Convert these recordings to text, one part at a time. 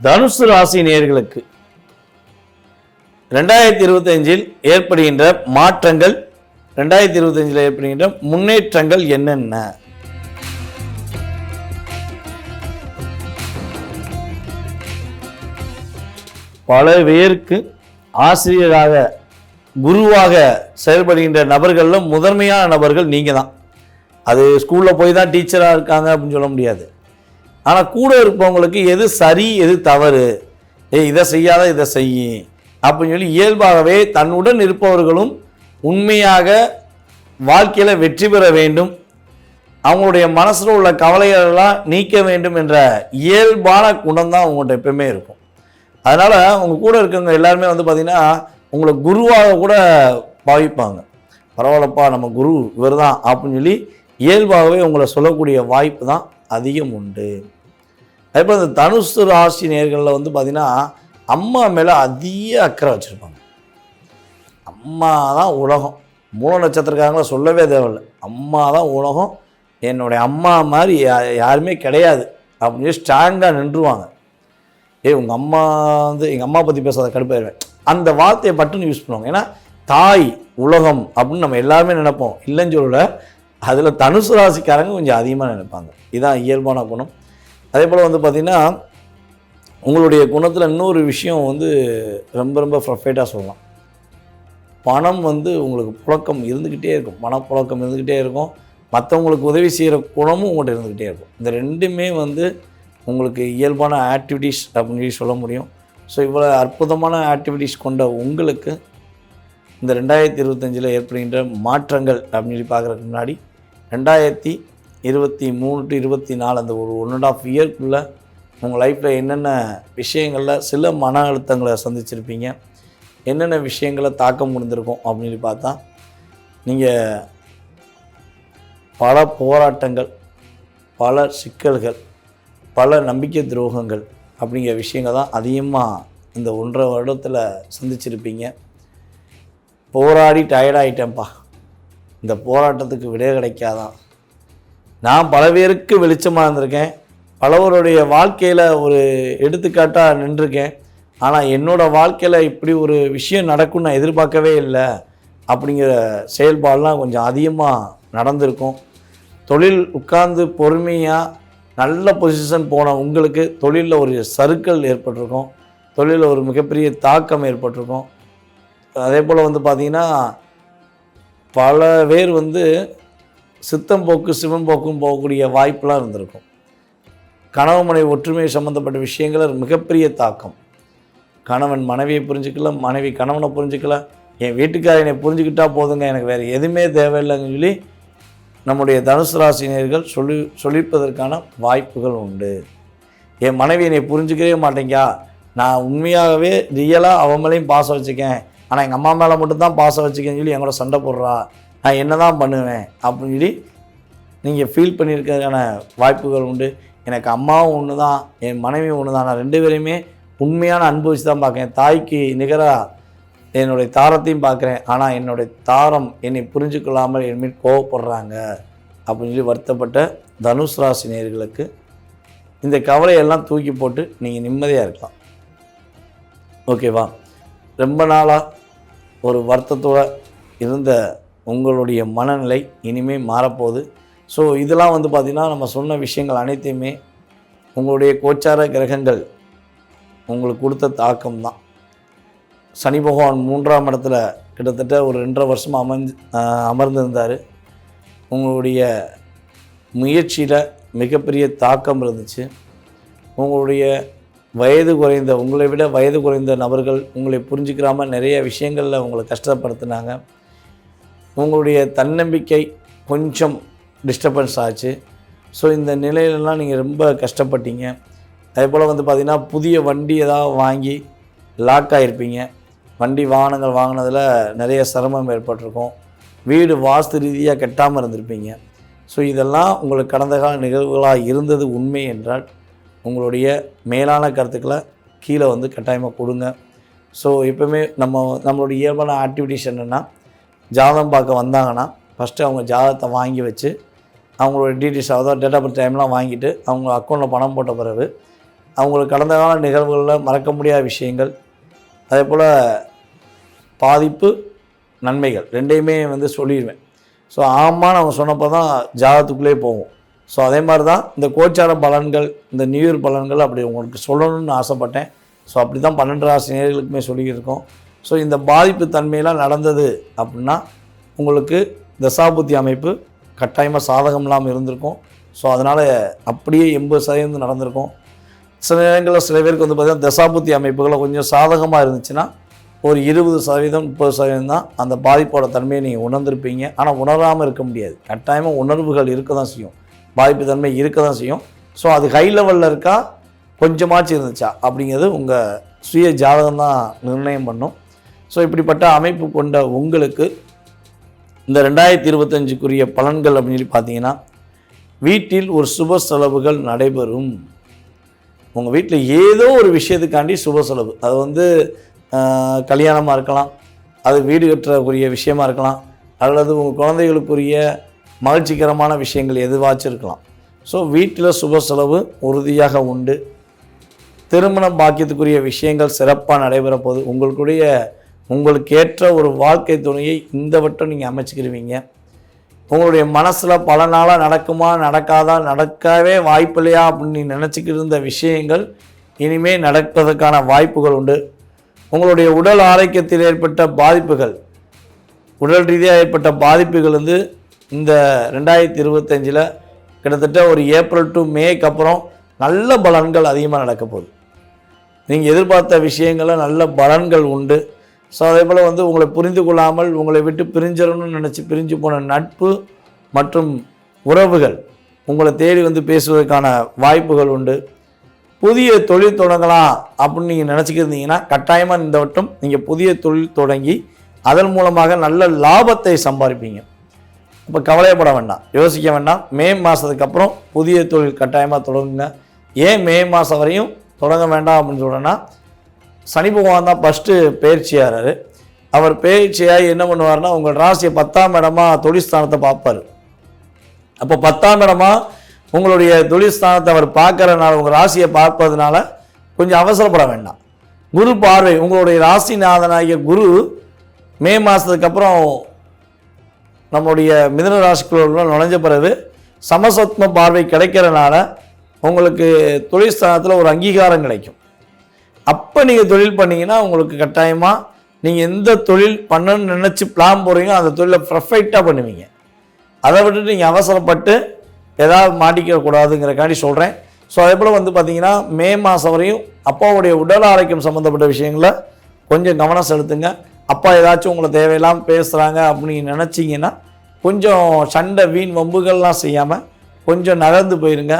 தனுசு ராசி நேர்களுக்கு ரெண்டாயிரத்தி இருபத்தஞ்சில் ஏற்படுகின்ற மாற்றங்கள் ரெண்டாயிரத்தி இருபத்தஞ்சில் ஏற்படுகின்ற முன்னேற்றங்கள் என்னென்ன? பல பேருக்கு ஆசிரியராக குருவாக செயல்படுகின்ற நபர்களில் முதன்மையான நபர்கள் நீங்கள் தான் அது ஸ்கூலில் போய் தான் டீச்சராக இருக்காங்க அப்படின்னு சொல்ல முடியாது. ஆனால் கூட இருப்பவங்களுக்கு எது சரி எது தவறு? ஏய் இதை செய்யாத இதை செய். அப்படின்னு சொல்லி இயல்பாகவே தன்னுடன் இருப்பவர்களும் உண்மையாக வாழ்க்கையில் வெற்றி பெற வேண்டும். அவங்களுடைய மனசில் உள்ள கவலைகளெல்லாம் நீக்க வேண்டும் என்ற இயல்பான குணம் தான் அவங்கள்ட்ட எப்பவுமே இருக்கும். அதனால் உங்கள் கூட இருக்கவங்க எல்லாருமே வந்து பார்த்திங்கன்னா உங்களை குருவாக கூட பாவிப்பாங்க. பரவாயில்லப்பா நம்ம குரு இவர் தான் அப்படின்னு சொல்லி இயல்பாகவே உங்களை சொல்லக்கூடிய வாய்ப்பு தான் அதிகம் உண்டு. அதேபோல் இந்த தனுசு ராசி நேர்களில் வந்து பார்த்திங்கன்னா அம்மா மேலே அதிக அக்கறை வச்சுருப்பாங்க. அம்மா தான் உலகம். மூல நட்சத்திரக்காரங்கள சொல்லவே தேவையில்லை. அம்மா தான் உலகம். என்னுடைய அம்மா மாதிரி யாருமே கிடையாது. அப்படின்னு ஸ்ட்ராங்காக நின்றுவாங்க. ஏய் உங்கள் அம்மா வந்து எங்கள் அம்மா பற்றி பேசாத கடுப்பாயிருவேன். அந்த வார்த்தையை பட்டுன்னு யூஸ் பண்ணுவாங்க. ஏன்னா தாய் உலகம் அப்படின்னு நம்ம எல்லாருமே நினைப்போம். இல்லைன்னு சொல்லலை. அதில் தனுசு ராசிக்காரங்க கொஞ்சம் அதிகமாக நினைப்பாங்க. இதுதான் இயல்பான குணம். அதே போல் வந்து பார்த்திங்கன்னா உங்களுடைய குணத்தில் இன்னொரு விஷயம் வந்து ரொம்ப ரொம்ப ப்ரொஃபைட்டாக சொல்லலாம். பணம் வந்து உங்களுக்கு புழக்கம் இருந்துக்கிட்டே இருக்கும். பணப்புழக்கம் இருந்துக்கிட்டே இருக்கும். மற்றவங்களுக்கு உதவி செய்கிற குணமும் உங்கள்கிட்ட இருந்துக்கிட்டே இருக்கும். இந்த ரெண்டுமே வந்து உங்களுக்கு இயல்பான ஆக்டிவிட்டீஸ் அப்படின்னு சொல்லி சொல்ல முடியும். ஸோ இவ்வளோ அற்புதமான ஆக்டிவிட்டீஸ் கொண்ட உங்களுக்கு இந்த ரெண்டாயிரத்தி இருபத்தஞ்சில் ஏற்படுகின்ற மாற்றங்கள் அப்படின்னு சொல்லி பார்க்குறதுக்கு முன்னாடி ரெண்டாயிரத்தி இருபத்தி மூணு டு இருபத்தி நாலு அந்த ஒரு ஒன் அண்ட் ஆஃப் இயர்க்குள்ளே உங்கள் லைஃப்பில் என்னென்ன விஷயங்களில் சில மன அழுத்தங்களை சந்திச்சிருப்பீங்க. என்னென்ன விஷயங்களை தாக்கம் முடிந்திருக்கும் அப்படின்னு பார்த்தா நீங்கள் பல போராட்டங்கள் பல சிக்கல்கள் பல நம்பிக்கை துரோகங்கள் அப்படிங்கிற விஷயங்கள் தான் அதிகமாக இந்த ஒன்றரை வருடத்தில் சந்திச்சிருப்பீங்க. போராடி டயர்டாகிட்டேன்ப்பா இந்த போராட்டத்துக்கு விடை கிடைக்காதான். நான் பல பேருக்கு வெளிச்சமாக இருந்திருக்கேன். பலவருடைய வாழ்க்கையில் ஒரு எடுத்துக்காட்டாக நின்றுருக்கேன். ஆனால் என்னோடய வாழ்க்கையில் இப்படி ஒரு விஷயம் நடக்கும்னு நான் எதிர்பார்க்கவே இல்லை. அப்படிங்கிற செயல்பாடெலாம் கொஞ்சம் அதிகமாக நடந்திருக்கும். தொழில் உட்கார்ந்து பொறுமையாக நல்ல பொசிஷன் போன உங்களுக்கு தொழிலில் ஒரு சறுக்கல் ஏற்பட்டிருக்கும். தொழிலில் ஒரு மிகப்பெரிய தாக்கம் ஏற்பட்டிருக்கும். அதே போல் வந்து பார்த்திங்கன்னா பல பேர் வந்து சித்தம் போக்கு சிவம் போக்கும் போகக்கூடிய வாய்ப்பெலாம் இருந்திருக்கும். கணவன் மனைவி ஒற்றுமை சம்மந்தப்பட்ட விஷயங்கள மிகப்பெரிய தாக்கம். கணவன் மனைவியை புரிஞ்சுக்கல மனைவி கணவனை புரிஞ்சுக்கல என் வீட்டுக்காரர் என்னை புரிஞ்சுக்கிட்டா போதுங்க எனக்கு வேறு எதுவுமே தேவையில்லைன்னு சொல்லி நம்முடைய தனுசு ராசினியர்கள் சொல்லி சொல்லிப்பதற்கான வாய்ப்புகள் உண்டு. என் மனைவி என்னை புரிஞ்சுக்கவே மாட்டேங்கா. நான் உண்மையாகவே ரியலாக அவங்களையும் பாசம் வச்சுக்கேன். ஆனால் எங்கள் அம்மா மேலே மட்டும்தான் பாசம் வச்சுக்கன்னு சொல்லி என் கூட சண்டை போடுறா. நான் என்ன தான் பண்ணுவேன்? அப்படின்னு சொல்லி நீங்கள் ஃபீல் பண்ணியிருக்கிறதுக்கான வாய்ப்புகள் உண்டு. எனக்கு அம்மாவும் ஒன்று தான் என் மனைவியும் ஒன்று தான் நான் ரெண்டு பேரையுமே உண்மையான அன்பு வச்சு தான் பார்க்குறேன். தாய்க்கு நிகராக என்னுடைய தாரத்தையும் பார்க்குறேன். ஆனால் என்னுடைய தாரம் என்னை புரிஞ்சுக்கொள்ளாமல் என் மீது கோவப்படுறாங்க. அப்படின்னு சொல்லி வருத்தப்பட்ட தனுஷ் ராசி நேர்களுக்கு இந்த கவலையெல்லாம் தூக்கி போட்டு நீங்கள் நிம்மதியாக இருக்கலாம். ஓகேவா? ரொம்ப நாளாக ஒரு வருத்தத்தோடு இருந்த உங்களுடைய மனநிலை இனிமேல் மாறப்போகுது. ஸோ இதெல்லாம் வந்து பார்த்திங்கன்னா நம்ம சொன்ன விஷயங்கள் அனைத்தையுமே உங்களுடைய கோச்சார கிரகங்கள் உங்களுக்கு கொடுத்த தாக்கம் தான் சனி பகவான் மூன்றாம் இடத்துல கிட்டத்தட்ட ஒரு ரெண்டரை வருஷமாக அமைஞ்சு அமர்ந்திருந்தார். உங்களுடைய முயற்சியில் மிகப்பெரிய தாக்கம் இருந்துச்சு. உங்களுடைய வயது குறைந்த உங்களை விட வயது குறைந்த நபர்கள் உங்களை புரிஞ்சுக்கிறாமல் நிறைய விஷயங்களில் உங்களை கஷ்டப்படுத்தினாங்க. உங்களுடைய தன்னம்பிக்கை கொஞ்சம் டிஸ்டர்பன்ஸ் ஆச்சு. ஸோ இந்த நிலையிலலாம் நீங்கள் ரொம்ப கஷ்டப்பட்டீங்க. அதே போல் வந்து பார்த்திங்கன்னா புதிய வண்டி ஏதாவது வாங்கி லாக் ஆகிருப்பீங்க வண்டி வாகனங்கள் வாங்கினதில் நிறைய சிரமம் ஏற்பட்டிருக்கும். வீடு வாஸ்து ரீதியாக கட்டாமல் இருந்திருப்பீங்க. ஸோ இதெல்லாம் உங்களுக்கு கடந்த கால நிகழ்வுகளாக இருந்தது உண்மை என்றால் உங்களுடைய மேலான கருத்துக்களை கீழே வந்து கட்டாயமாக கொடுங்க. ஸோ எப்பவுமே நம்ம நம்மளுடைய இயல்பான ஆக்டிவிட்டிஸ் என்னென்னா ஜாதகம் பார்க்க வந்தாங்கன்னா ஃபஸ்ட்டு அவங்க ஜாதகத்தை வாங்கி வச்சு அவங்களோட டீட்டெயில்ஸ் அதாவது டேட் ஆஃப் பர்த் டைம்லாம் வாங்கிட்டு அவங்க அக்கௌண்ட்டில் பணம் போட்ட பிறகு அவங்களுக்கு கடந்த கால நிகழ்வுகளில் மறக்க முடியாத விஷயங்கள் அதே போல் பாதிப்பு நன்மைகள் ரெண்டையுமே வந்து சொல்லிடுவேன். ஸோ ஆமான்னு அவங்க சொன்னப்போ தான் ஜாதகத்துக்குள்ளே போகும். ஸோ அதே மாதிரி தான் இந்த கோச்சார பலன்கள் இந்த நியூ இயர் பலன்கள் அப்படி உங்களுக்கு சொல்லணும்னு ஆசைப்பட்டேன். ஸோ அப்படி தான் பன்னெண்டு ராசி நேர்களுக்குமே சொல்லியிருக்கோம். ஸோ இந்த பாதிப்பு தன்மையெல்லாம் நடந்தது அப்படின்னா உங்களுக்கு தசாபுத்தி அமைப்பு கட்டாயமாக சாதகம் இல்லாமல் இருந்திருக்கும். ஸோ அதனால் அப்படியே எண்பது சதவீதம் நடந்திருக்கும். சில நேரங்களில் சில பேருக்கு வந்து பார்த்திங்கன்னா தசாபுத்தி அமைப்புகளை கொஞ்சம் சாதகமாக இருந்துச்சுன்னா ஒரு இருபது சதவீதம் முப்பது சதவீதம் தான் அந்த பாதிப்போட தன்மையை நீங்கள் உணர்ந்திருப்பீங்க. ஆனால் உணராமல் இருக்க முடியாது. கட்டாயமாக உணர்வுகள் இருக்க தான் செய்யும். பாதிப்பு தன்மை இருக்க தான் செய்யும். ஸோ அது ஹை லெவலில் இருக்கா? கொஞ்சமாச்சும் இருந்துச்சா? அப்படிங்கிறது உங்கள் சுய ஜாதகம் தான் நிர்ணயம் பண்ணும். ஸோ இப்படிப்பட்ட அமைப்பு கொண்ட உங்களுக்கு இந்த ரெண்டாயிரத்தி இருபத்தஞ்சுக்குரிய பலன்கள் அப்படின்னு சொல்லி பார்த்தீங்கன்னா வீட்டில் ஒரு சுப செலவுகள் நடைபெறும். உங்கள் வீட்டில் ஏதோ ஒரு விஷயத்துக்காண்டி சுப செலவு. அது வந்து கல்யாணமாக இருக்கலாம். அது வீடு கட்டுறக்குரிய விஷயமா இருக்கலாம். அல்லது உங்கள் குழந்தைகளுக்குரிய மகிழ்ச்சிகரமான விஷயங்கள் எதுவாச்சும் இருக்கலாம். ஸோ வீட்டில் சுப செலவு உறுதியாக உண்டு. திருமண பாக்கியத்துக்குரிய விஷயங்கள் சிறப்பாக நடைபெற போது உங்களுக்குடைய உங்களுக்கு ஏற்ற ஒரு வாழ்க்கை துணையை இந்த வட்டம் நீங்கள் அமைச்சுக்கிருவீங்க. உங்களுடைய மனசில் பல நாளாக நடக்குமா நடக்காதா நடக்கவே வாய்ப்பில்லையா அப்படின்னு நினச்சிக்கிட்டு இருந்த விஷயங்கள் இனிமே நடப்பதற்கான வாய்ப்புகள் உண்டு. உங்களுடைய உடல் ஆரோக்கியத்தில் ஏற்பட்ட பாதிப்புகள் உடல் ரீதியாக ஏற்பட்ட பாதிப்புகள் வந்து இந்த ரெண்டாயிரத்தி இருபத்தஞ்சில் கிட்டத்தட்ட ஒரு ஏப்ரல் டு மேக்கு அப்புறம் நல்ல பலன்கள் அதிகமாக நடக்க போகுது. நீங்கள் எதிர்பார்த்த விஷயங்களில் நல்ல பலன்கள் உண்டு. ஸோ அதே போல் வந்து உங்களை புரிந்து கொள்ளாமல் உங்களை விட்டு பிரிஞ்சிடணும்னு நினச்சி பிரிஞ்சு போன நட்பு மற்றும் உறவுகள் உங்களை தேடி வந்து பேசுவதற்கான வாய்ப்புகள் உண்டு. புதிய தொழில் தொடங்கலாம் அப்படின்னு நீங்கள் நினச்சிக்கிருந்தீங்கன்னா கட்டாயமாக இந்த வட்டம் நீங்கள் புதிய தொழில் தொடங்கி அதன் மூலமாக நல்ல லாபத்தை சம்பாதிப்பீங்க. இப்போ கவலைப்பட வேண்டாம். யோசிக்க வேண்டாம். மே மாதத்துக்கு அப்புறம் புதிய தொழில் கட்டாயமாக தொடங்குங்க. ஏன் மே மாதம் வரையும் தொடங்க வேண்டாம் அப்படின்னு சொல்கிறேன்னா சனி பகவான் தான் ஃபஸ்ட்டு பயிற்சியாகிறாரு அவர் பயிற்சியாகி என்ன பண்ணுவார்னா உங்கள் ராசியை பத்தாம் இடமா தொழிற்ஸ்தானத்தை பார்ப்பார். அப்போ பத்தாம் இடமா உங்களுடைய தொழிற்ஸ்தானத்தை அவர் பார்க்கறதுனால உங்கள் ராசியை பார்ப்பதுனால கொஞ்சம் அவசரப்பட வேண்டாம். குரு பார்வை உங்களுடைய ராசிநாதனாகிய குரு மே மாதத்துக்கு அப்புறம் நம்முடைய மிதன ராசிக்குள்ள நுழைஞ்ச பிறகு சமசத்ம பார்வை கிடைக்கிறனால உங்களுக்கு தொழில் ஸ்தானத்தில் ஒரு அங்கீகாரம் கிடைக்கும். அப்போ நீங்கள் தொழில் பண்ணீங்கன்னா உங்களுக்கு கட்டாயமாக நீங்கள் எந்த தொழில் பண்ணணும்னு நினச்சி பிளான் போகிறீங்களோ அந்த தொழிலை பர்ஃபெக்டாக பண்ணுவீங்க. அதை விட்டுட்டு நீங்கள் அவசரப்பட்டு ஏதாவது மாட்டிக்கக்கூடாதுங்கிறக்காண்டி சொல்கிறேன் ஸோ அதே போல் வந்து பார்த்தீங்கன்னா மே மாதம் வரையும் அப்பாவுடைய உடல் ஆரோக்கியம் சம்மந்தப்பட்ட விஷயங்களை கொஞ்சம் கவனம் செலுத்துங்க. அப்பா ஏதாச்சும் உங்களை தேவையில்லாமல் பேசுகிறாங்க அப்படின்னு நினச்சிங்கன்னா கொஞ்சம் சண்டை வீண் வம்புகள்லாம் செய்யாமல் கொஞ்சம் நகர்ந்து போயிருங்க.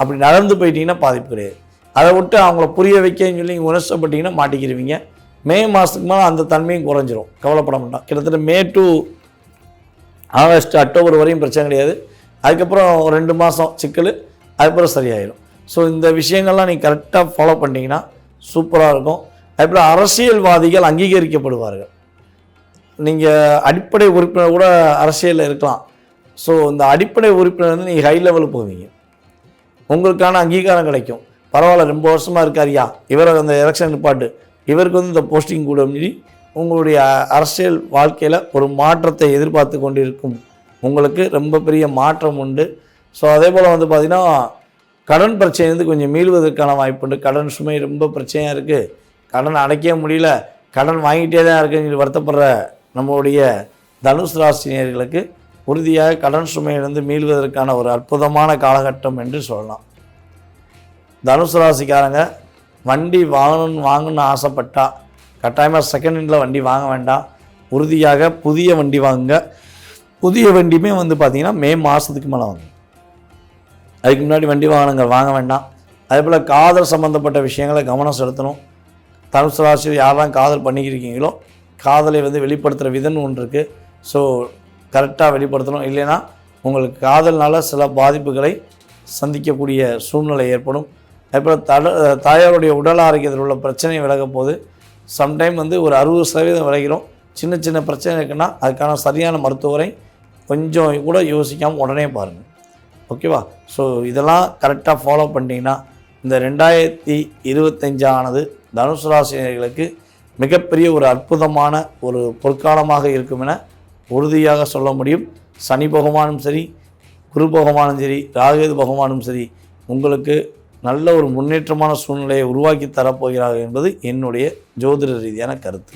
அப்படி நகர்ந்து போயிட்டீங்கன்னா பாதிப்பு கிடையாது. அதை விட்டு அவங்கள புரிய வைக்கன்னு சொல்லி நீங்கள் உணர்ச்சப்பட்டீங்கன்னா மாட்டிக்கிடுவீங்க மே மாதத்துக்கு மேலே அந்த தன்மையும் குறைஞ்சிரும். கவலைப்பட மாட்டோம் கிட்டத்தட்ட மே டு ஆகஸ்ட் அக்டோபர் வரையும் பிரச்சனை கிடையாது. அதுக்கப்புறம் ரெண்டு மாதம் சிக்கல் அதுக்கப்புறம் சரியாயிடும் ஸோ இந்த விஷயங்கள்லாம் நீங்கள் கரெக்டாக ஃபாலோ பண்ணிங்கன்னா சூப்பராக இருக்கும். அதுபோல் அரசியல்வாதிகள் அங்கீகரிக்கப்படுவார்கள். நீங்கள் அடிப்படை உறுப்பினர் கூட அரசியலில் இருக்கலாம். ஸோ இந்த அடிப்படை உறுப்பினர் வந்து நீங்கள் ஹை லெவலுக்கு போவீங்க. உங்களுக்கான அங்கீகாரம் கிடைக்கும். பரவாயில்ல ரொம்ப வருஷமாக இருக்காரியா இவரை அந்த எலெக்ஷன் நிப்பாட்டு. இவருக்கு வந்து இந்த போஸ்டிங் கூட முடி உங்களுடைய அரசியல் வாழ்க்கையில் ஒரு மாற்றத்தை எதிர்பார்த்து கொண்டிருக்கும். உங்களுக்கு ரொம்ப பெரிய மாற்றம் உண்டு. ஸோ அதே போல் வந்து பார்த்திங்கன்னா கடன் பிரச்சனைலேருந்து கொஞ்சம் மீள்வதற்கான வாய்ப்பு உண்டு. கடன் சுமை ரொம்ப பிரச்சனையாக இருக்குது கடன் அடைக்க முடியல. கடன் வாங்கிட்டே தான் இருக்குன்னு வருத்தப்படுற நம்மளுடைய தனுஷ் ராசினியர்களுக்கு உறுதியாக கடன் சுமையிலிருந்து மீள்வதற்கான ஒரு அற்புதமான காலகட்டம் என்று சொல்லலாம். தனுசு ராசிக்காரங்க வண்டி வாங்கணும்னு வாங்கணும்னு ஆசைப்பட்டா கட்டாயமாக செகண்ட் ஹேண்டில் வண்டி வாங்க வேண்டாம். உறுதியாக புதிய வண்டி வாங்குங்க. புதிய வண்டியுமே வந்து பார்த்திங்கன்னா மே மாதத்துக்கு மேலே வாங்க அதுக்கு முன்னாடி வண்டி வாங்கினங்க வாங்க வேண்டாம். அதே போல் காதல் சம்மந்தப்பட்ட விஷயங்களை கவனம் செலுத்தணும். தனுசு ராசி யாரெல்லாம் காதல் பண்ணிக்கிருக்கீங்களோ காதலை வந்து வெளிப்படுத்துகிற விதம்னு ஒன்று இருக்குது ஸோ கரெக்டாக வெளிப்படுத்தணும். இல்லைன்னா உங்களுக்கு காதல்னால சில பாதிப்புகளை சந்திக்கக்கூடிய சூழ்நிலை ஏற்படும். அதேபோல் தட தாயாருடைய உடல் ஆரோக்கியத்தில் உள்ள பிரச்சனை விலக போது சம்டைம் வந்து ஒரு அறுபது சதவீதம் விலகிறோம் சின்ன சின்ன பிரச்சனை இருக்குன்னா அதுக்கான சரியான மருத்துவரை கொஞ்சம் கூட யோசிக்காமல் உடனே பாருங்கள் ஓகேவா ஸோ இதெல்லாம் கரெக்டாக ஃபாலோ பண்ணிட்டீங்கன்னா இந்த ரெண்டாயிரத்தி இருபத்தஞ்சானது தனுசு ராசினியர்களுக்கு மிகப்பெரிய ஒரு அற்புதமான ஒரு பொற்காலமாக இருக்கும் என உறுதியாக சொல்ல முடியும். சனி பகவானும் சரி குரு பகவானும் சரி ராகேது பகவானும் சரி உங்களுக்கு நல்ல ஒரு முன்னேற்றமான சூழ்நிலையை உருவாக்கி தரப்போகிறார்கள் என்பது என்னுடைய ஜோதிட ரீதியான கருத்து.